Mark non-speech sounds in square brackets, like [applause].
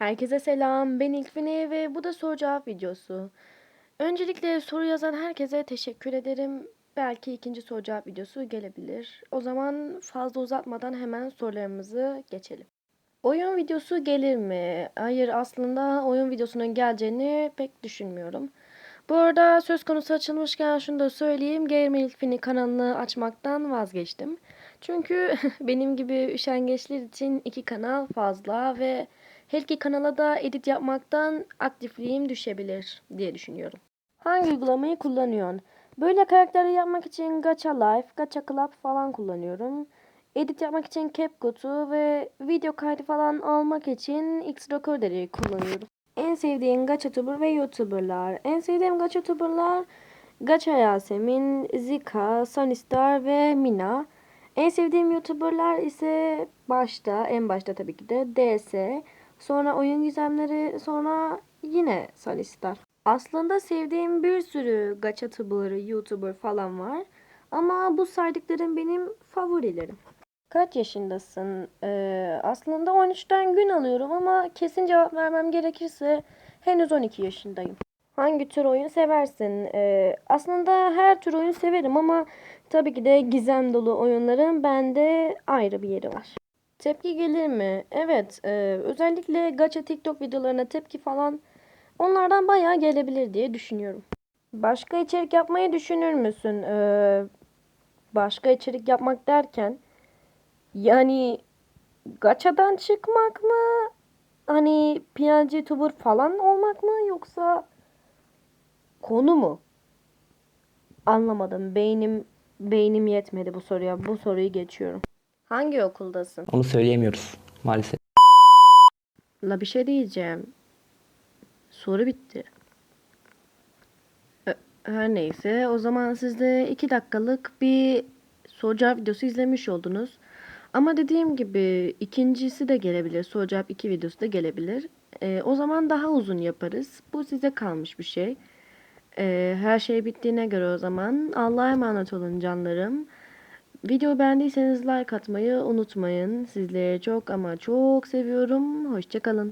Herkese selam. Ben İlkfine ve bu da soru cevap videosu. Öncelikle soru yazan herkese teşekkür ederim. Belki ikinci soru cevap videosu gelebilir. O zaman fazla uzatmadan hemen sorularımızı geçelim. Oyun videosu gelir mi? Hayır aslında oyun videosunun geleceğini pek düşünmüyorum. Bu arada söz konusu açılmışken şunu da söyleyeyim. Gamer İlkfini kanalını açmaktan vazgeçtim. Çünkü [laughs] benim gibi üşengeçler için iki kanal fazla ve her iki kanala da edit yapmaktan aktifliğim düşebilir diye düşünüyorum. Hangi uygulamayı kullanıyorsun? Böyle karakterleri yapmak için Gacha Life, Gacha Club falan kullanıyorum. Edit yapmak için CapCut'u ve video kaydı falan almak için Xrecorder'ı kullanıyorum. En sevdiğin Gacha Tuber ve YouTuber'lar. En sevdiğim Gacha Tuber'lar Gacha Yasemin, Zika, Sunnystar ve Mina. En sevdiğim YouTuber'lar ise başta, en başta tabii ki de DS, sonra Oyun Gizemleri, sonra yine Sunnystar. Aslında sevdiğim bir sürü Gacha Tuber, YouTuber falan var. Ama bu saydıklarım benim favorilerim. Kaç yaşındasın? Ee, aslında 13'ten gün alıyorum ama kesin cevap vermem gerekirse henüz 12 yaşındayım. Hangi tür oyun seversin? Ee, aslında her tür oyun severim ama tabii ki de gizem dolu oyunların bende ayrı bir yeri var. Tepki gelir mi? Evet, e, özellikle gacha TikTok videolarına tepki falan onlardan bayağı gelebilir diye düşünüyorum. Başka içerik yapmayı düşünür müsün? Ee, başka içerik yapmak derken yani gachadan çıkmak mı? Hani PNG tuber falan olmak mı yoksa konu mu? Anlamadım. Beynim beynim yetmedi bu soruya. Bu soruyu geçiyorum. Hangi okuldasın? Onu söyleyemiyoruz maalesef. La bir şey diyeceğim. Soru bitti. Her neyse o zaman siz de iki dakikalık bir soru cevap videosu izlemiş oldunuz. Ama dediğim gibi ikincisi de gelebilir. Soru cevap iki videosu da gelebilir. Ee, o zaman daha uzun yaparız. Bu size kalmış bir şey. Ee, her şey bittiğine göre o zaman Allah'a emanet olun canlarım. Videoyu beğendiyseniz like atmayı unutmayın. Sizleri çok ama çok seviyorum. Hoşçakalın.